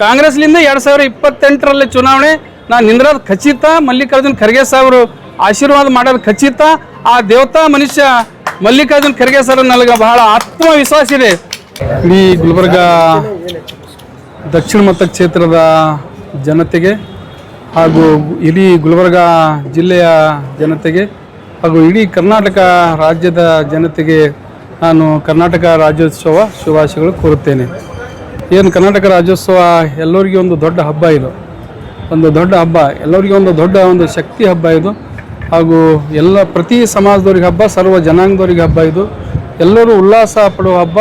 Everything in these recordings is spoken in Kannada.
ಕಾಂಗ್ರೆಸ್ಲಿಂದ ಎರಡ್ ಸಾವಿರ ಇಪ್ಪತ್ತೆಂಟರಲ್ಲಿ ಚುನಾವಣೆ ನಾನು ನಿಂದ್ರದ ಖಚಿತ, ಮಲ್ಲಿಕಾರ್ಜುನ್ ಖರ್ಗೆ ಸಾಹರು ಆಶೀರ್ವಾದ ಮಾಡೋದು ಖಚಿತ. ಆ ದೇವತಾ ಮನುಷ್ಯ ಮಲ್ಲಿಕಾರ್ಜುನ್ ಖರ್ಗೆ ಸರ್ ನನಗೆ ಬಹಳ ಆತ್ಮವಿಶ್ವಾಸ ಇದೆ. ಇಡೀ ಗುಲ್ಬರ್ಗ ದಕ್ಷಿಣ ಮತಕ್ಷೇತ್ರದ ಜನತೆಗೆ ಹಾಗೂ ಇಡೀ ಗುಲ್ಬರ್ಗ ಜಿಲ್ಲೆಯ ಜನತೆಗೆ ಹಾಗೂ ಇಡೀ ಕರ್ನಾಟಕ ರಾಜ್ಯದ ಜನತೆಗೆ ನಾನು ಕರ್ನಾಟಕ ರಾಜ್ಯೋತ್ಸವ ಶುಭಾಶಯಗಳು ಕೋರುತ್ತೇನೆ. ಏನು ಕರ್ನಾಟಕ ರಾಜ್ಯೋತ್ಸವ ಎಲ್ಲರಿಗೂ ಒಂದು ದೊಡ್ಡ ಹಬ್ಬ ಇದು. ಒಂದು ದೊಡ್ಡ ಹಬ್ಬ, ಎಲ್ಲರಿಗೂ ಒಂದು ದೊಡ್ಡ ಒಂದು ಶಕ್ತಿ ಹಬ್ಬ ಇದು. ಹಾಗೂ ಎಲ್ಲ ಪ್ರತಿ ಸಮಾಜದವ್ರಿಗೆ ಹಬ್ಬ, ಸರ್ವ ಜನಾಂಗದವ್ರಿಗೆ ಹಬ್ಬ ಇದು. ಎಲ್ಲರೂ ಉಲ್ಲಾಸ ಪಡುವ ಹಬ್ಬ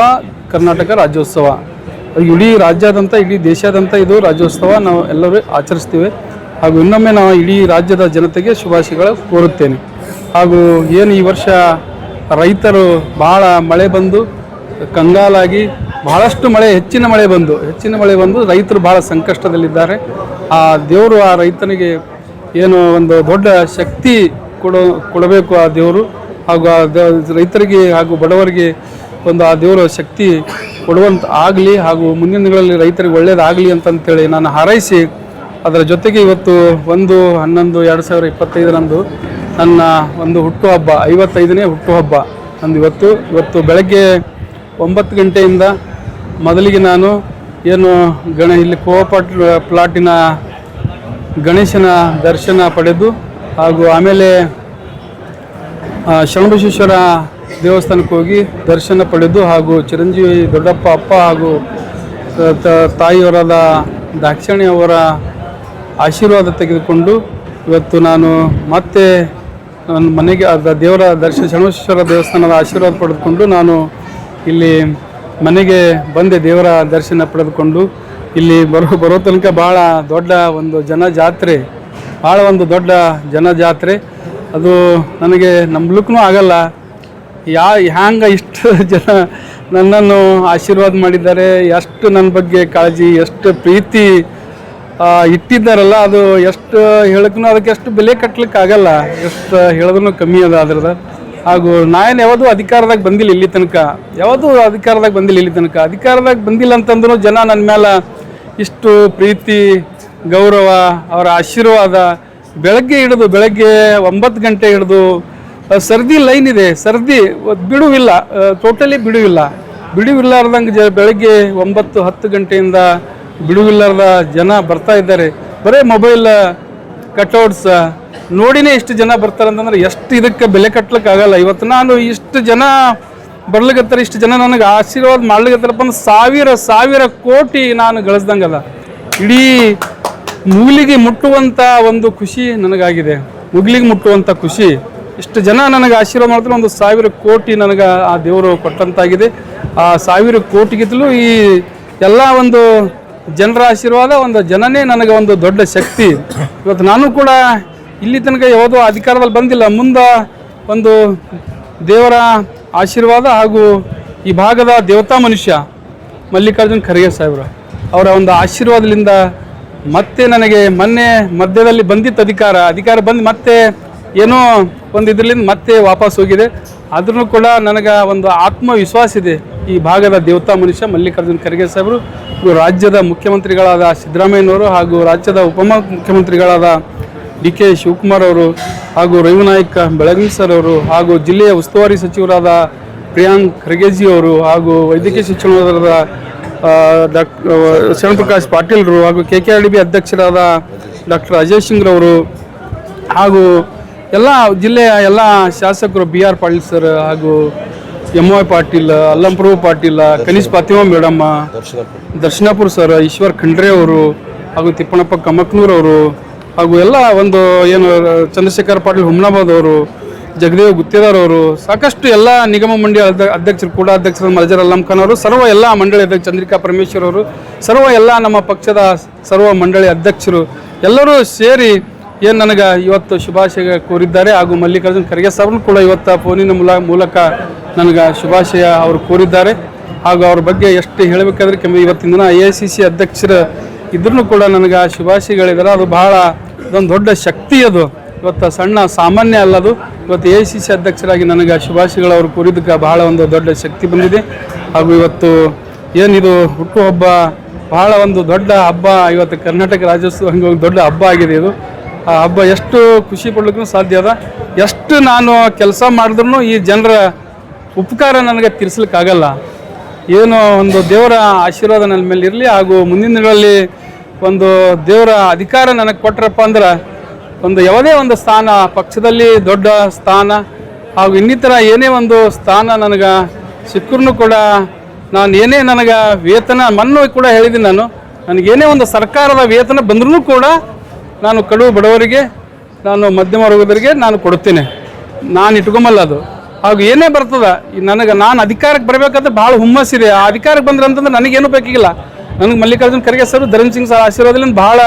ಕರ್ನಾಟಕ ರಾಜ್ಯೋತ್ಸವ. ಇಡೀ ರಾಜ್ಯಾದ್ಯಂತ ಇಡೀ ದೇಶಾದ್ಯಂತ ಇದು ರಾಜ್ಯೋತ್ಸವ ನಾವು ಎಲ್ಲರೂ ಆಚರಿಸ್ತೀವಿ. ಹಾಗೂ ಇನ್ನೊಮ್ಮೆ ನಾವು ಇಡೀ ರಾಜ್ಯದ ಜನತೆಗೆ ಶುಭಾಶಯಗಳು ಕೋರುತ್ತೇನೆ. ಹಾಗೂ ಏನು ಈ ವರ್ಷ ರೈತರು ಭಾಳ ಮಳೆ ಬಂದು ಕಂಗಾಲಾಗಿ ಬಹಳಷ್ಟು ಮಳೆ, ಹೆಚ್ಚಿನ ಮಳೆ ಬಂದು, ಹೆಚ್ಚಿನ ಮಳೆ ಬಂದು ರೈತರು ಬಹಳ ಸಂಕಷ್ಟದಲ್ಲಿದ್ದಾರೆ. ಆ ದೇವರು ಆ ರೈತನಿಗೆ ಏನು ಒಂದು ದೊಡ್ಡ ಶಕ್ತಿ ಕೊಡೋ, ಕೊಡಬೇಕು ಆ ದೇವರು. ಹಾಗೂ ಆ ರೈತರಿಗೆ ಹಾಗೂ ಬಡವರಿಗೆ ಒಂದು ಆ ದೇವರ ಶಕ್ತಿ ಕೊಡುವಂತ ಆಗಲಿ ಹಾಗೂ ಮುಂದಿನ ದಿನಗಳಲ್ಲಿ ರೈತರಿಗೆ ಒಳ್ಳೇದಾಗಲಿ ಅಂತಂತೇಳಿ ನಾನು ಹಾರೈಸಿ, ಅದರ ಜೊತೆಗೆ ಇವತ್ತು ಒಂದು, ಹನ್ನೊಂದು, ಎರಡು ಸಾವಿರ ಇಪ್ಪತ್ತೈದರಂದು ನನ್ನ ಒಂದು ಹುಟ್ಟುಹಬ್ಬ ಐವತ್ತೈದನೇ ಹುಟ್ಟುಹಬ್ಬ ನಂದು ಇವತ್ತು ಇವತ್ತು ಬೆಳಗ್ಗೆ ಒಂಬತ್ತು ಗಂಟೆಯಿಂದ ಮೊದಲಿಗೆ ನಾನು ಏನು ಗಣ ಇಲ್ಲಿ ಕೋಪಾಟ್ ಪ್ಲಾಟಿನ ಗಣೇಶನ ದರ್ಶನ ಪಡೆದು ಹಾಗೂ ಆಮೇಲೆ ಶಂಭುಶೇಶ್ವರ ದೇವಸ್ಥಾನಕ್ಕೆ ಹೋಗಿ ದರ್ಶನ ಪಡೆದು ಹಾಗೂ ಚಿರಂಜೀವಿ ದೊಡ್ಡಪ್ಪ ಅಪ್ಪ ಹಾಗೂ ತಾಯಿಯವರಾದ ದಾಕ್ಷಣಿ ಅವರ ಆಶೀರ್ವಾದ ತೆಗೆದುಕೊಂಡು ಇವತ್ತು ನಾನು ಮತ್ತೆ ನನ್ನ ಮನೆಗೆ ದೇವರ ದರ್ಶನ ಶರಣೇಶ್ವರ ದೇವಸ್ಥಾನದ ಆಶೀರ್ವಾದ ಪಡೆದುಕೊಂಡು ನಾನು ಇಲ್ಲಿ ಮನೆಗೆ ಬಂದೆ ದೇವರ ದರ್ಶನ ಪಡೆದುಕೊಂಡು. ಇಲ್ಲಿ ಬರೋ ಬರೋ ತನಕ ಭಾಳ ದೊಡ್ಡ ಒಂದು ಜನ ಜಾತ್ರೆ ಭಾಳ ಒಂದು ದೊಡ್ಡ ಜನ ಜಾತ್ರೆ ಅದು ನನಗೆ ನಂಬಲಿಕ್ಕೂ ಆಗಲ್ಲ. ಯಾ, ಹ್ಯಾಂಗ ಇಷ್ಟು ಜನ ನನ್ನನ್ನು ಆಶೀರ್ವಾದ ಮಾಡಿದ್ದಾರೆ, ಎಷ್ಟು ನನ್ನ ಬಗ್ಗೆ ಕಾಳಜಿ, ಎಷ್ಟು ಪ್ರೀತಿ ಇಟ್ಟಿದ್ದಾರಲ್ಲ, ಅದು ಎಷ್ಟು ಹೇಳಕ್ಕೂ ಅದಕ್ಕೆ ಎಷ್ಟು ಬೆಲೆ ಕಟ್ಲಿಕ್ಕೆ ಆಗಲ್ಲ ಎಷ್ಟು ಹೇಳೋದನ್ನು ಕಮ್ಮಿ ಅದ ಅದ್ರದ್ದು. ಹಾಗೂ ನಾಯನ್ ಯಾವುದು ಅಧಿಕಾರದಾಗ ಬಂದಿಲ್ಲ ಇಲ್ಲಿ ತನಕ. ಯಾವುದು ಅಧಿಕಾರದಾಗ ಬಂದಿಲ್ಲ ಇಲ್ಲಿ ತನಕ. ಅಧಿಕಾರದಾಗ ಬಂದಿಲ್ಲ ಅಂತಂದ್ರೂ ಜನ ನನ್ನ ಮೇಲೆ ಇಷ್ಟು ಪ್ರೀತಿ, ಗೌರವ, ಅವರ ಆಶೀರ್ವಾದ, ಬೆಳಗ್ಗೆ ಹಿಡಿದು ಬೆಳಗ್ಗೆ ಒಂಬತ್ತು ಗಂಟೆ ಹಿಡಿದು ಸರ್ದಿ ಲೈನ್ ಇದೆ. ಸರ್ದಿ ಬಿಡುವಿಲ್ಲ. ಟೋಟಲಿ ಬಿಡುವಿಲ್ಲ. ಬಿಡುವಿಲ್ಲಾರ್ದಂಗೆ ಜ, ಬೆಳಗ್ಗೆ ಒಂಬತ್ತು ಹತ್ತು ಗಂಟೆಯಿಂದ ಬಿಡುವಿಲ್ಲಾರ್ದ ಜನ ಬರ್ತಾ ಇದ್ದಾರೆ. ಬರೀ ಮೊಬೈಲ್ ಕಟ್ಔಟ್ಸ್ ನೋಡಿನೇ ಇಷ್ಟು ಜನ ಬರ್ತಾರೆ ಅಂತಂದ್ರೆ ಎಷ್ಟು ಇದಕ್ಕೆ ಬೆಲೆ ಕಟ್ಲಿಕ್ಕೆ ಆಗಲ್ಲ ಇವತ್ತು ನಾನು ಇಷ್ಟು ಜನ ಬರ್ಲಿಕತ್ತಾರೆ, ಇಷ್ಟು ಜನ ನನಗೆ ಆಶೀರ್ವಾದ ಮಾಡ್ಲಿಕತ್ತಾರಪ್ಪ ಅಂದ್ರೆ ಸಾವಿರ ಸಾವಿರ ಕೋಟಿ ನಾನು ಗಳಿಸ್ದಂಗಲ್ಲ ಇಡೀ ಮುಗಿಲಿಗೆ ಮುಟ್ಟುವಂಥ ಒಂದು ಖುಷಿ ನನಗಾಗಿದೆ. ಮುಗಿಲಿಗೆ ಮುಟ್ಟುವಂಥ ಖುಷಿ. ಇಷ್ಟು ಜನ ನನಗೆ ಆಶೀರ್ವಾದ ಮಾಡಿದ್ರೆ ಒಂದು ಸಾವಿರ ಕೋಟಿ ನನಗೆ ಆ ದೇವರು ಕೊಟ್ಟಂತಾಗಿದೆ. ಆ ಸಾವಿರ ಕೋಟಿಗಿಂತಲೂ ಈ ಎಲ್ಲ ಒಂದು ಜನರ ಆಶೀರ್ವಾದ, ಒಂದು ಜನನೇ ನನಗೆ ಒಂದು ದೊಡ್ಡ ಶಕ್ತಿ. ಇವತ್ತು ನಾನು ಕೂಡ ಇಲ್ಲಿ ತನಕ ಯಾವುದೋ ಅಧಿಕಾರದಲ್ಲಿ ಬಂದಿಲ್ಲ. ಮುಂದೆ ಒಂದು ದೇವರ ಆಶೀರ್ವಾದ ಹಾಗೂ ಈ ಭಾಗದ ದೇವತಾ ಮನುಷ್ಯ ಮಲ್ಲಿಕಾರ್ಜುನ್ ಖರ್ಗೆ ಸಾಹೇಬರು ಅವರ ಒಂದು ಆಶೀರ್ವಾದದಿಂದ ಮತ್ತೆ ನನಗೆ ಮೊನ್ನೆ ಮಧ್ಯದಲ್ಲಿ ಬಂದಿತ್ತು ಅಧಿಕಾರ. ಅಧಿಕಾರ ಬಂದು ಮತ್ತೆ ಏನೋ ಒಂದು ಇದರಿಂದ ಮತ್ತೆ ವಾಪಸ್ ಹೋಗಿದೆ. ಆದ್ರೂ ಕೂಡ ನನಗೆ ಒಂದು ಆತ್ಮವಿಶ್ವಾಸ ಇದೆ ಈ ಭಾಗದ ದೇವತಾ ಮನುಷ್ಯ ಮಲ್ಲಿಕಾರ್ಜುನ್ ಖರ್ಗೆ ಸಾಹೇಬರು. ರಾಜ್ಯದ ಮುಖ್ಯಮಂತ್ರಿಗಳಾದ ಸಿದ್ದರಾಮಯ್ಯನವರು ಹಾಗೂ ರಾಜ್ಯದ ಉಪ ಮುಖ್ಯಮಂತ್ರಿಗಳಾದ ಡಿ ಕೆ ಶಿವಕುಮಾರ್ ಅವರು ಹಾಗೂ ರಘುನಾಯಕ ಬೆಳಗಿನ ಸರ್ ಅವರು ಹಾಗೂ ಜಿಲ್ಲೆಯ ಉಸ್ತುವಾರಿ ಸಚಿವರಾದ ಪ್ರಿಯಾಂಕ್ ಖರ್ಗೆಜಿ ಅವರು ಹಾಗೂ ವೈದ್ಯಕೀಯ ಶಿಕ್ಷಣದ ಡಾಕ್ಟರ್ ಶರಣಪ್ರಕಾಶ್ ಪಾಟೀಲ್ರು ಹಾಗೂ K K R D B ಅಧ್ಯಕ್ಷರಾದ ಡಾಕ್ಟರ್ ಅಜಯ್ ಸಿಂಗ್ರವರು ಹಾಗೂ ಎಲ್ಲ ಜಿಲ್ಲೆಯ ಎಲ್ಲ ಶಾಸಕರು ಬಿ ಆರ್ ಪಾಟೀಲ್ ಸರ್ ಹಾಗೂ ಎಂ ವೈ ಪಾಟೀಲ್ ಅಲ್ಲಂಪ್ರಭು ಪಾಟೀಲ್ ಕನಿಷ್ ಫಾತಿಮಾ ಮೇಡಮ್ಮ ದರ್ಶನಾಪುರ್. ಸರ್ ಈಶ್ವರ್ ಖಂಡ್ರೆ ಅವರು ಹಾಗೂ ತಿಪ್ಪಣಪ್ಪ ಕಮಕ್ನೂರ್ ಅವರು ಹಾಗೂ ಎಲ್ಲ ಒಂದು ಏನು, ಚಂದ್ರಶೇಖರ್ ಪಾಟೀಲ್ ಹುಮ್ನಾಬಾದ್ ಅವರು, ಜಗದೇವ್ ಗುತ್ತೇದಾರ್ ಅವರು, ಸಾಕಷ್ಟು ಎಲ್ಲ ನಿಗಮ ಮಂಡಳಿ ಅಧ್ಯ- ಅಧ್ಯಕ್ಷರು ಕೂಡ ಅಧ್ಯಕ್ಷರು ಮಜರ್ ಅಲ್ಲಂ ಅವರು, ಸರ್ವ ಎಲ್ಲ ಮಂಡಳಿ ಅಧ್ಯಕ್ಷ ಚಂದ್ರಿಕಾ ಪರಮೇಶ್ವರ್ ಅವರು, ಸರ್ವ ಎಲ್ಲ ನಮ್ಮ ಪಕ್ಷದ ಸರ್ವ ಮಂಡಳಿ ಅಧ್ಯಕ್ಷರು ಎಲ್ಲರೂ ಸೇರಿ ಏನು ನನಗೆ ಇವತ್ತು ಶುಭಾಶಯ ಕೋರಿದ್ದಾರೆ ಹಾಗೂ ಮಲ್ಲಿಕಾರ್ಜುನ್ ಖರ್ಗೆ ಸಾಹೇಬ್ರು ಕೂಡ ಇವತ್ತು ಫೋನಿನ ಮೂಲ, ಮೂಲಕ ನನಗೆ ಶುಭಾಶಯ ಅವರು ಕೋರಿದ್ದಾರೆ. ಹಾಗೂ ಅವ್ರ ಬಗ್ಗೆ ಎಷ್ಟು ಹೇಳಬೇಕಾದ್ರೆ ಇವತ್ತಿನ ದಿನ ಎ ಸಿ ಸಿ ಅಧ್ಯಕ್ಷರು ಇದ್ರೂ ಕೂಡ ನನಗೆ ಆ ಶುಭಾಶಯಗಳಿದ್ದಾರೆ ಅದು ಬಹಳ ಇದೊಂದು ದೊಡ್ಡ ಶಕ್ತಿ ಅದು. ಇವತ್ತು ಸಣ್ಣ ಸಾಮಾನ್ಯ ಅಲ್ಲದು ಇವತ್ತು ಎ ಸಿ ಸಿ ಅಧ್ಯಕ್ಷರಾಗಿ ನನಗೆ ಆ ಶುಭಾಶಯಗಳವರು ಅವರು ಕೋರಿದ್ದಕ್ಕೆ ಬಹಳ ಒಂದು ದೊಡ್ಡ ಶಕ್ತಿ ಬಂದಿದೆ. ಹಾಗೂ ಇವತ್ತು ಏನಿದು ಹುಟ್ಟುಹಬ್ಬ ಬಹಳ ಒಂದು ದೊಡ್ಡ ಹಬ್ಬ. ಇವತ್ತು ಕರ್ನಾಟಕ ರಾಜ್ಯೋತ್ಸವ ಹಂಗೆ ಒಂದು ದೊಡ್ಡ ಹಬ್ಬ ಆಗಿದೆ ಇದು. ಆ ಹಬ್ಬ ಎಷ್ಟು ಖುಷಿ ಪಡ್ಲಿಕ್ಕೂ ಸಾಧ್ಯ ಅದ. ಎಷ್ಟು ನಾನು ಕೆಲಸ ಮಾಡಿದ್ರು ಈ ಜನರ ಉಪಕಾರ ನನಗೆ ತೀರಿಸ್ಲಿಕ್ಕಾಗಲ್ಲ. ಏನು ಒಂದು ದೇವರ ಆಶೀರ್ವಾದ ನನ್ನ ಮೇಲೆ ಇರಲಿ ಹಾಗೂ ಮುಂದಿನ ದಿನಗಳಲ್ಲಿ ಒಂದು ದೇವರ ಅಧಿಕಾರ ನನಗೆ ಕೊಟ್ರಪ್ಪ ಅಂದ್ರೆ ಒಂದು ಯಾವುದೇ ಒಂದು ಸ್ಥಾನ, ಪಕ್ಷದಲ್ಲಿ ದೊಡ್ಡ ಸ್ಥಾನ ಹಾಗೂ ಇನ್ನಿತರ ಏನೇ ಒಂದು ಸ್ಥಾನ ನನಗೆ ಸಿಕ್ಕರೂ ಕೂಡ ನಾನು ಏನೇ ನನಗೆ ವೇತನ, ಮನ್ನು ಕೂಡ ಹೇಳಿದ್ದೀನಿ ನಾನು. ನನಗೇನೇ ಒಂದು ಸರ್ಕಾರದ ವೇತನ ಬಂದರೂ ಕೂಡ ನಾನು ಕಡು ಬಡವರಿಗೆ, ನಾನು ಮಧ್ಯಮ ವರ್ಗದವರಿಗೆ ನಾನು ಕೊಡುತ್ತೇನೆ. ನಾನು ಇಟ್ಕೊಂಬಲ್ಲ ಅದು. ಹಾಗೂ ಏನೇ ಬರ್ತದೆ ನನಗೆ ನಾನು ಅಧಿಕಾರಕ್ಕೆ ಬರಬೇಕಂತ ಭಾಳ ಹುಮ್ಮಸ್ಸಿದೆ. ಆ ಅಧಿಕಾರಕ್ಕೆ ಬಂದ್ರೆ ಅಂತಂದ್ರೆ ನನಗೇನು ಬೇಕಾಗಿಲ್ಲ ನನಗೆ ಮಲ್ಲಿಕಾರ್ಜುನ್ ಖರ್ಗೆ ಸರ್, ಧರಣ್ ಸಿಂಗ್ ಸರ್ ಆಶೀರ್ವಾದದಿಂದ ಭಾಳ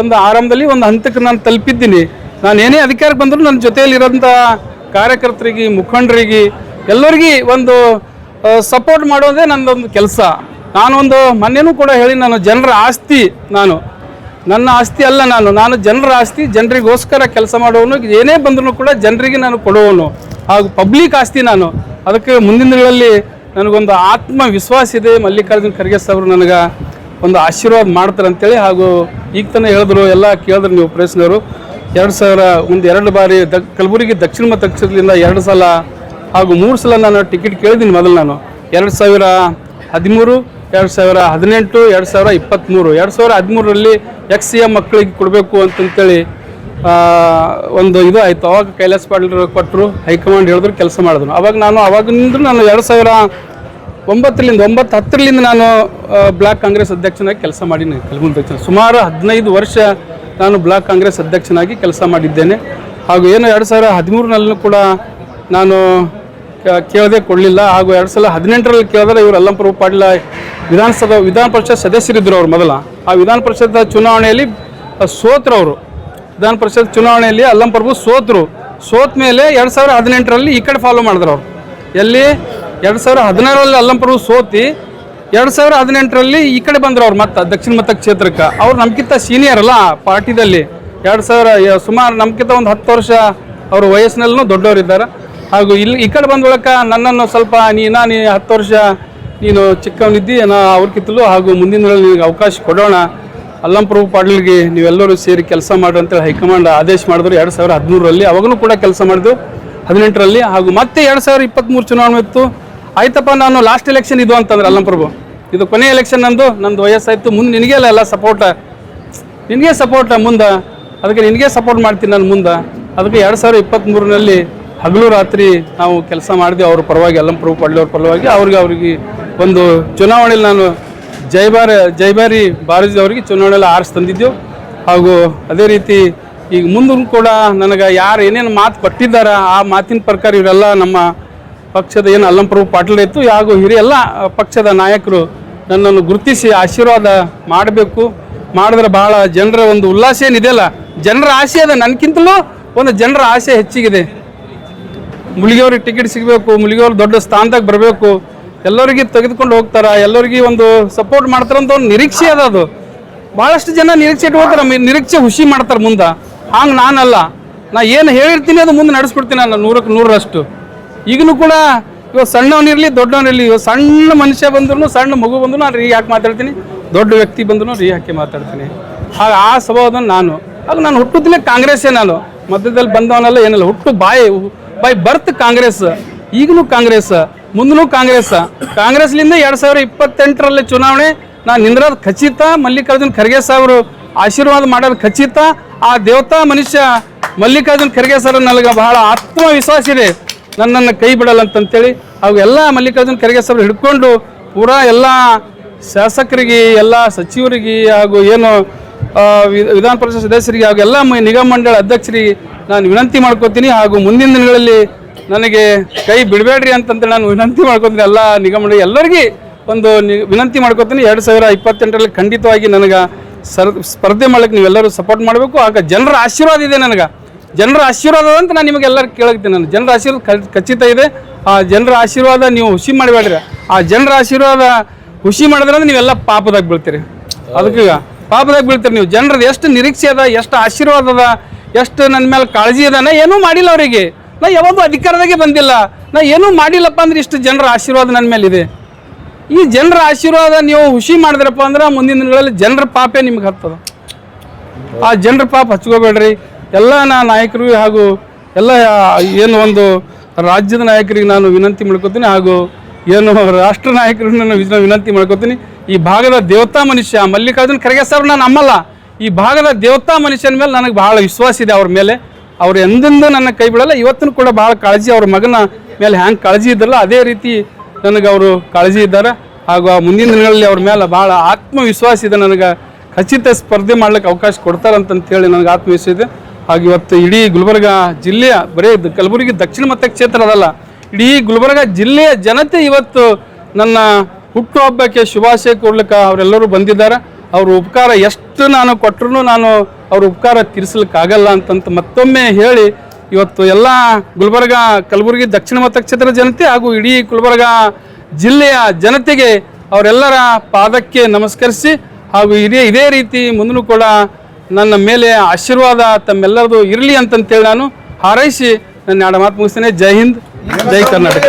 ಒಂದು ಆರಂಭದಲ್ಲಿ ಒಂದು ಹಂತಕ್ಕೆ ನಾನು ತಲುಪಿದ್ದೀನಿ. ನಾನು ಏನೇ ಅಧಿಕಾರಕ್ಕೆ ಬಂದರೂ ನನ್ನ ಜೊತೆಯಲ್ಲಿ ಇರೋಂಥ ಕಾರ್ಯಕರ್ತರಿಗೆ, ಮುಖಂಡರಿಗೆ, ಎಲ್ಲರಿಗೆ ಒಂದು ಸಪೋರ್ಟ್ ಮಾಡೋದೇ ನನ್ನದೊಂದು ಕೆಲಸ. ನಾನೊಂದು ಮೊನ್ನೆನೂ ಕೂಡ ಹೇಳಿ ನಾನು ಜನರ ಆಸ್ತಿ ನಾನು. ನನ್ನ ಆಸ್ತಿ ಅಲ್ಲ ನಾನು. ನಾನು ಜನರ ಆಸ್ತಿ, ಜನರಿಗೋಸ್ಕರ ಕೆಲಸ ಮಾಡುವವನು ಏನೇ ಬಂದರೂ ಕೂಡ ಜನರಿಗೆ ನಾನು ಕೊಡುವವನು. ಹಾಗೂ ಪಬ್ಲಿಕ್ ಆಸ್ತಿ ನಾನು. ಅದಕ್ಕೆ ಮುಂದಿನ ದಿನಗಳಲ್ಲಿ ನನಗೊಂದು ಆತ್ಮವಿಶ್ವಾಸ ಇದೆ. ಮಲ್ಲಿಕಾರ್ಜುನ ಖರ್ಗೆ ಅವರು ನನಗೆ ಒಂದು ಆಶೀರ್ವಾದ ಮಾಡ್ತಾರೆ ಅಂತೇಳಿ ಹಾಗೂ ಈಗ ತಾನೇ ಹೇಳಿದ್ರು, ಎಲ್ಲ ಕೇಳಿದ್ರು ನೀವು ಪ್ರೆಸ್ನವರು. ಎರಡು ಸಾವಿರ ಒಂದು ಎರಡು ಬಾರಿ ದ ಕಲಬುರಗಿ ದಕ್ಷಿಣ ಮತ ದಕ್ಷಿಣದಿಂದ ಎರಡು ಸಲ ಹಾಗೂ ಮೂರು ಸಲ ನಾನು ಟಿಕೆಟ್ ಕೇಳಿದ್ದೀನಿ ಮೊದಲು ನಾನು. ಎರಡು ಸಾವಿರ ಹದಿಮೂರು, ಎರಡು ಸಾವಿರ ಹದಿನೆಂಟು, ಎರಡು ಸಾವಿರ ಇಪ್ಪತ್ತ್ಮೂರು ಎರಡು ಸಾವಿರ ಹದಿಮೂರರಲ್ಲಿ ಎಕ್ಸ್ ಸಿ ಮಕ್ಕಳಿಗೆ ಕೊಡಬೇಕು ಅಂತಂತೇಳಿ ಒಂದು ಇದು ಆಯಿತು. ಅವಾಗ ಕೈಲಾಸ್ ಪಾಟೀಲ್ ಕೊಟ್ಟರು ಹೈಕಮಾಂಡ್ ಹೇಳಿದ್ರು ಕೆಲಸ ಮಾಡಿದ್ರು. ಅವಾಗ ನಾನು ಅವಾಗಿಂದ ನಾನು ಎರಡು ಸಾವಿರ ಒಂಬತ್ತರಿಂದ ಒಂಬತ್ತು ಹತ್ತರಿಂದ ನಾನು ಬ್ಲಾಕ್ ಕಾಂಗ್ರೆಸ್ ಅಧ್ಯಕ್ಷನಾಗಿ ಕೆಲಸ ಮಾಡೀನಿ, ಕಲಬುರಗಿ ಸುಮಾರು ಹದಿನೈದು ವರ್ಷ ನಾನು ಬ್ಲಾಕ್ ಕಾಂಗ್ರೆಸ್ ಅಧ್ಯಕ್ಷನಾಗಿ ಕೆಲಸ ಮಾಡಿದ್ದೇನೆ. ಹಾಗೂ ಏನು ಎರಡು ಸಾವಿರ ಹದಿಮೂರಿನಲ್ಲೂ ಕೂಡ ನಾನು ಕೇಳದೇ ಕೊಡಲಿಲ್ಲ. ಹಾಗೂ ಎರಡು ಸಾವಿರದ ಹದಿನೆಂಟರಲ್ಲಿ ಕೇಳಿದ್ರೆ ಇವರು ಅಲ್ಲಂಪುರ ಪಾಟೀಲ ವಿಧಾನಸಭಾ ವಿಧಾನ ಪರಿಷತ್ ಸದಸ್ಯರಿದ್ದರು ಅವರು ಮೊದಲ. ಆ ವಿಧಾನ ಪರಿಷತ್ ಚುನಾವಣೆಯಲ್ಲಿ ಸೋತ್ರ ಅವರು. ವಿಧಾನ ಪರಿಷತ್ ಚುನಾವಣೆಯಲ್ಲಿ ಅಲ್ಲಂಪ್ರಭು ಸೋತರು. ಸೋತ ಮೇಲೆ ಎರಡು ಸಾವಿರ ಹದಿನೆಂಟರಲ್ಲಿ ಈ ಕಡೆ ಫಾಲೋ ಮಾಡಿದ್ರು ಅವರು. ಎಲ್ಲಿ? ಎರಡು ಸಾವಿರ ಹದಿನಾರರಲ್ಲಿ ಅಲ್ಲಂಪ್ರಭು ಸೋತಿ, ಎರಡು ಸಾವಿರ ಹದಿನೆಂಟರಲ್ಲಿ ಈ ಕಡೆ ಬಂದ್ರು ಅವ್ರು ಮತ್ತೆ, ದಕ್ಷಿಣ ಮತ ಕ್ಷೇತ್ರಕ್ಕೆ. ಅವ್ರು ನಮ್ಗಿಂತ ಸೀನಿಯರ್ ಅಲ್ಲ ಪಾರ್ಟಿದಲ್ಲಿ. ಎರಡು ಸಾವಿರ ಸುಮಾರು ನಮ್ಗಿಂತ ಒಂದು ಹತ್ತು ವರ್ಷ ಅವ್ರ ವಯಸ್ಸಿನಲ್ಲೂ ದೊಡ್ಡವರಿದ್ದಾರೆ ಹಾಗೂ ಇಲ್ಲಿ ಈ ಕಡೆ ಬಂದೊಳಕ ನನ್ನನ್ನು ಸ್ವಲ್ಪ ನೀನಾ ನೀ ಹತ್ತು ವರ್ಷ ನೀನು ಚಿಕ್ಕವನಿದ್ದಿ, ನಾ ಅವ್ರಿಗಿತ್ತಲು ಹಾಗೂ ಮುಂದಿನ ನಿನಗೆ ಅವಕಾಶ ಕೊಡೋಣ. ಅಲ್ಲಂಪ್ರಭು ಪಾಟೀಲ್ಗೆ ನೀವೆಲ್ಲರೂ ಸೇರಿ ಕೆಲಸ ಮಾಡ್ರಿ ಅಂತೇಳಿ ಹೈಕಮಾಂಡ್ ಆದೇಶ ಮಾಡಿದ್ರು ಎರಡು ಸಾವಿರ ಹದಿಮೂರರಲ್ಲಿ, ಅವಾಗಲೂ ಕೂಡ ಕೆಲಸ ಮಾಡಿದ್ರು. ಹದಿನೆಂಟರಲ್ಲಿ ಹಾಗೂ ಮತ್ತೆ ಎರಡು ಸಾವಿರ ಇಪ್ಪತ್ತ್ಮೂರು ಚುನಾವಣೆ ಇತ್ತು. ಆಯ್ತಪ್ಪ, ನಾನು ಲಾಸ್ಟ್ ಎಲೆಕ್ಷನ್ ಇದು ಅಂತಂದ್ರೆ ಅಲ್ಲಂಪ್ರಭು ಇದು ಕೊನೆ ಎಲೆಕ್ಷನ್ ನಂದು ನಂದು ವಯಸ್ಸಾಯಿತು. ಮುಂದೆ ನಿನಗೆ ಅಲ್ಲ, ಎಲ್ಲ ಸಪೋರ್ಟ ನಿನಗೆ ಸಪೋರ್ಟ ಮುಂದೆ. ಅದಕ್ಕೆ ನಿನಗೆ ಸಪೋರ್ಟ್ ಮಾಡ್ತೀನಿ ನಾನು ಮುಂದೆ. ಅದಕ್ಕೆ ಎರಡು ಸಾವಿರ ಇಪ್ಪತ್ತ್ಮೂರರಲ್ಲಿ ಹಗಲು ರಾತ್ರಿ ನಾವು ಕೆಲಸ ಮಾಡಿದೆ ಅವ್ರ ಪರವಾಗಿ ಅಲ್ಲಂಪ್ರಭು ಪಾಟೀಲ್ ಅವ್ರ ಪರವಾಗಿ, ಅವ್ರಿಗೆ ಅವ್ರಿಗೆ ಒಂದು ಚುನಾವಣೆಯಲ್ಲಿ ನಾನು ಜೈಬಾರಿ ಜೈಬಾರಿ ಬಾರಜಿ ಅವರಿಗೆ ಚುನಾವಣೆಯಲ್ಲಿ ಆರಿಸಿ ತಂದಿದ್ದೆವು. ಹಾಗೂ ಅದೇ ರೀತಿ ಈಗ ಮುಂದೂ ಕೂಡ ನನಗೆ ಯಾರು ಏನೇನು ಮಾತು ಕೊಟ್ಟಿದ್ದಾರೆ, ಆ ಮಾತಿನ ಪ್ರಕಾರ ಇವರೆಲ್ಲ ನಮ್ಮ ಪಕ್ಷದ ಏನು ಅಲ್ಲಂಪ್ರಭು ಪಾಟೀಲ್ ಇತ್ತು. ಹಾಗೂ ಹಿರಿಯ ಎಲ್ಲ ಪಕ್ಷದ ನಾಯಕರು ನನ್ನನ್ನು ಗುರುತಿಸಿ ಆಶೀರ್ವಾದ ಮಾಡಬೇಕು. ಮಾಡಿದ್ರೆ ಭಾಳ ಜನರ ಒಂದು ಉಲ್ಲಾಸ ಏನಿದೆಯಲ್ಲ ಜನರ ಆಸೆ ಅದ. ನನಗಿಂತಲೂ ಒಂದು ಜನರ ಆಸೆ ಹೆಚ್ಚಿಗಿದೆ. ಮುಳುಗಿಯವ್ರಿಗೆ ಟಿಕೆಟ್ ಸಿಗಬೇಕು ಮುಳುಗಿಯವ್ರು ದೊಡ್ಡ ಸ್ಥಾನದಾಗ ಬರಬೇಕು. ಎಲ್ಲರಿಗೆ ತೆಗೆದುಕೊಂಡು ಹೋಗ್ತಾರ, ಎಲ್ಲರಿಗೆ ಒಂದು ಸಪೋರ್ಟ್ ಮಾಡ್ತಾರಂತ ಒಂದು ನಿರೀಕ್ಷೆ ಅದ ಅದು. ಭಾಳಷ್ಟು ಜನ ನಿರೀಕ್ಷೆ ಮಿ- ನಿರೀಕ್ಷೆ ಹುಷಿ ಮಾಡ್ತಾರೆ ಮುಂದೆ. ಹಂಗೆ ನಾನಲ್ಲ. ನಾ ಏನು ಹೇಳಿರ್ತೀನಿ ಅದು ಮುಂದೆ ನಡೆಸ್ಬಿಡ್ತೀನಿ ನಾನು ನೂರಕ್ಕೆ ನೂರರಷ್ಟು. ಈಗಲೂ ಕೂಡ ಇವಾಗ ಸಣ್ಣವನಿರಲಿ ದೊಡ್ಡವನಿರಲಿ ಇವಾಗ ಸಣ್ಣ ಮನುಷ್ಯ ಬಂದ್ರು ಸಣ್ಣ ಮಗು ಬಂದ್ರು ನಾನು ರೀ ಯಾಕೆ ಮಾತಾಡ್ತೀನಿ, ದೊಡ್ಡ ವ್ಯಕ್ತಿ ಬಂದ್ರು ರೀ ಹಾಕಿ ಮಾತಾಡ್ತೀನಿ. ಹಾಗ ಆ ಸ್ವಭಾವದ ನಾನು. ಆಗ ನಾನು ಹುಟ್ಟುತ್ತಲೇ ಕಾಂಗ್ರೆಸ್ಸೇ ನಾನು. ಮಧ್ಯದಲ್ಲಿ ಬಂದವನಲ್ಲ, ಏನಿಲ್ಲ. ಹುಟ್ಟು ಬಾಯಿ ಬೈ ಬರ್ತ್ ಕಾಂಗ್ರೆಸ್. ಈಗಲೂ ಕಾಂಗ್ರೆಸ್. ಮುಂದೂ ಕಾಂಗ್ರೆಸ್ ಕಾಂಗ್ರೆಸ್ಲಿಂದ ಎರಡ್ ಸಾವಿರದ ಇಪ್ಪತ್ತೆಂಟರಲ್ಲಿ ಚುನಾವಣೆ, ನಾನು ನಿಂದ್ರದ ಖಚಿತ, ಮಲ್ಲಿಕಾರ್ಜುನ್ ಖರ್ಗೆ ಆಶೀರ್ವಾದ ಮಾಡೋದು ಖಚಿತ. ಆ ದೇವತಾ ಮನುಷ್ಯ ಮಲ್ಲಿಕಾರ್ಜುನ್ ಖರ್ಗೆ ಸರ್ ನನಗೆ ಬಹಳ ಆತ್ಮವಿಶ್ವಾಸ ಇದೆ. ನನ್ನನ್ನು ಕೈ ಬಿಡಲ್ಲ ಅಂತಂತೇಳಿ ಅವು ಎಲ್ಲ ಮಲ್ಲಿಕಾರ್ಜುನ್ ಖರ್ಗೆ ಸರ್ ಹಿಡ್ಕೊಂಡು ಪೂರಾ ಎಲ್ಲ ಶಾಸಕರಿಗೆ, ಎಲ್ಲ ಸಚಿವರಿಗೆ ಹಾಗೂ ಏನು ವಿಧಾನ ಪರಿಷತ್ ಸದಸ್ಯರಿಗೆ ಹಾಗೂ ಎಲ್ಲ ನಿಗಮ ಮಂಡಳ ಅಧ್ಯಕ್ಷರಿಗೆ ನಾನು ವಿನಂತಿ ಮಾಡ್ಕೋತೀನಿ ಹಾಗೂ ಮುಂದಿನ ದಿನಗಳಲ್ಲಿ ನನಗೆ ಕೈ ಬಿಡಬೇಡ್ರಿ ಅಂತಂತೇಳಿ ನಾನು ವಿನಂತಿ ಮಾಡ್ಕೊತೀನಿ. ಎಲ್ಲ ನಿಗಮ ಎಲ್ಲರಿಗೂ ಒಂದು ವಿನಂತಿ ಮಾಡ್ಕೊತೀನಿ. ಎರಡು ಸಾವಿರ ಇಪ್ಪತ್ತೆಂಟರಲ್ಲಿ ಖಂಡಿತವಾಗಿ ನನಗೆ ಸರ್ ಸ್ಪರ್ಧೆ ಮಾಡಕ್ಕೆ ನೀವೆಲ್ಲರೂ ಸಪೋರ್ಟ್ ಮಾಡಬೇಕು. ಆಗ ಜನರ ಆಶೀರ್ವಾದ ಇದೆ ನನಗೆ. ಜನರ ಆಶೀರ್ವಾದ ಅಂತ ನಾನು ನಿಮಗೆಲ್ಲರೂ ಕೇಳಕ್ತೀನಿ ನಾನು. ಜನರ ಆಶೀರ್ವಾದ ಖಚಿತ ಇದೆ. ಆ ಜನರ ಆಶೀರ್ವಾದ ನೀವು ಹುಷಿ ಮಾಡಬೇಡ್ರಿ. ಆ ಜನರ ಆಶೀರ್ವಾದ ಹುಸಿ ಮಾಡಿದ್ರೆ ನೀವೆಲ್ಲ ಪಾಪದಾಗ ಬೀಳ್ತೀರಿ. ಅದಕ್ಕೀಗ ಪಾಪದಾಗ ಬೀಳ್ತೀರಿ ನೀವು. ಜನರದ್ದು ಎಷ್ಟು ನಿರೀಕ್ಷೆ ಅದ, ಎಷ್ಟು ಆಶೀರ್ವಾದ ಅದ, ಎಷ್ಟು ನನ್ನ ಮೇಲೆ ಕಾಳಜಿ ಅದನ ಏನೂ ಮಾಡಿಲ್ಲ ಅವರಿಗೆ. ನಾ ಯಾವಾಗೂ ಅಧಿಕಾರದಾಗೆ ಬಂದಿಲ್ಲ. ನಾ ಏನೂ ಮಾಡಿಲ್ಲಪ್ಪ ಅಂದ್ರೆ ಇಷ್ಟು ಜನರ ಆಶೀರ್ವಾದ ನನ್ನ ಮೇಲೆ ಇದೆ ಈ ಜನರ ಆಶೀರ್ವಾದ ನೀವು ಹುಷಿ ಮಾಡಿದ್ರಪ್ಪ ಅಂದ್ರೆ ಮುಂದಿನ ದಿನಗಳಲ್ಲಿ ಜನರ ಪಾಪೇ ನಿಮ್ಗೆ ಹತ್ತದ. ಆ ಜನರ ಪಾಪ ಹಚ್ಕೋಬೇಡ್ರಿ. ಎಲ್ಲ ನಾ ನಾಯಕರು ಹಾಗೂ ಎಲ್ಲ ಏನು ಒಂದು ರಾಜ್ಯದ ನಾಯಕರಿಗೆ ನಾನು ವಿನಂತಿ ಮಾಡ್ಕೋತೀನಿ ಹಾಗೂ ಏನು ರಾಷ್ಟ್ರ ನಾಯಕರು ನಾನು ವಿನಂತಿ ಮಾಡ್ಕೋತೀನಿ. ಈ ಭಾಗದ ದೇವತಾ ಮನುಷ್ಯ ಮಲ್ಲಿಕಾರ್ಜುನ ಖರ್ಗೆ ಸರ್ ನಾನು ನಮ್ಮಲ್ಲ. ಈ ಭಾಗದ ದೇವತಾ ಮನುಷ್ಯನ ಮೇಲೆ ನನಗೆ ಬಹಳ ವಿಶ್ವಾಸ ಇದೆ ಅವ್ರ ಮೇಲೆ. ಅವ್ರು ಎಂದೆಂದೂ ನನ್ನ ಕೈ ಬಿಡಲ್ಲ, ಇವತ್ತೂ ಕೂಡ ಭಾಳ ಕಾಳಜಿ, ಅವ್ರ ಮಗನ ಮೇಲೆ ಹ್ಯಾಂಗೆ ಕಾಳಜಿ ಇದ್ದಲ್ಲ ಅದೇ ರೀತಿ ನನಗೆ ಅವರು ಕಾಳಜಿ ಇದ್ದಾರೆ. ಹಾಗೂ ಆ ಮುಂದಿನ ದಿನಗಳಲ್ಲಿ ಅವ್ರ ಮೇಲೆ ಭಾಳ ಆತ್ಮವಿಶ್ವಾಸ ಇದೆ, ನನಗೆ ಖಚಿತ ಸ್ಪರ್ಧೆ ಮಾಡ್ಲಿಕ್ಕೆ ಅವಕಾಶ ಕೊಡ್ತಾರಂತಂತೇಳಿ ನನಗೆ ಆತ್ಮವಿಶ್ವಾಸ ಇದೆ. ಹಾಗೆ ಇವತ್ತು ಇಡೀ ಗುಲ್ಬರ್ಗ ಜಿಲ್ಲೆಯ, ಬರೀ ಕಲಬುರಗಿ ದಕ್ಷಿಣ ಮತಕ್ಷೇತ್ರ ಅದಲ್ಲ, ಇಡೀ ಗುಲ್ಬರ್ಗ ಜಿಲ್ಲೆಯ ಜನತೆ ಇವತ್ತು ನನ್ನ ಹುಟ್ಟುಹಬ್ಬಕ್ಕೆ ಶುಭಾಶಯ ಕೊಡ್ಲಿಕ್ಕೆ ಅವರೆಲ್ಲರೂ ಬಂದಿದ್ದಾರೆ. ಅವ್ರ ಉಪಕಾರ ಎಷ್ಟು ನಾನು ಕೊಟ್ಟರು ನಾನು ಅವ್ರ ಉಪಕಾರ ತೀರಿಸಲಿಕ್ಕಾಗಲ್ಲ ಅಂತಂತ ಮತ್ತೊಮ್ಮೆ ಹೇಳಿ ಇವತ್ತು ಎಲ್ಲ ಗುಲ್ಬರ್ಗ, ಕಲಬುರಗಿ, ದಕ್ಷಿಣ ಮತಕ್ಷೇತ್ರ ಜನತೆ ಹಾಗೂ ಇಡೀ ಗುಲ್ಬರ್ಗ ಜಿಲ್ಲೆಯ ಜನತೆಗೆ ಅವರೆಲ್ಲರ ಪಾದಕ್ಕೆ ನಮಸ್ಕರಿಸಿ ಹಾಗೂ ಇದೇ ಇದೇ ರೀತಿ ಮುಂದೂ ಕೂಡ ನನ್ನ ಮೇಲೆ ಆಶೀರ್ವಾದ ತಮ್ಮೆಲ್ಲರದು ಇರಲಿ ಅಂತಂತೇಳಿ ನಾನು ಹಾರೈಸಿ ನನ್ನ ಎರಡು ಮಾತು ಮುಗಿಸ್ತೇನೆ. ಜೈ ಹಿಂದ್, ಜೈ ಕರ್ನಾಟಕ.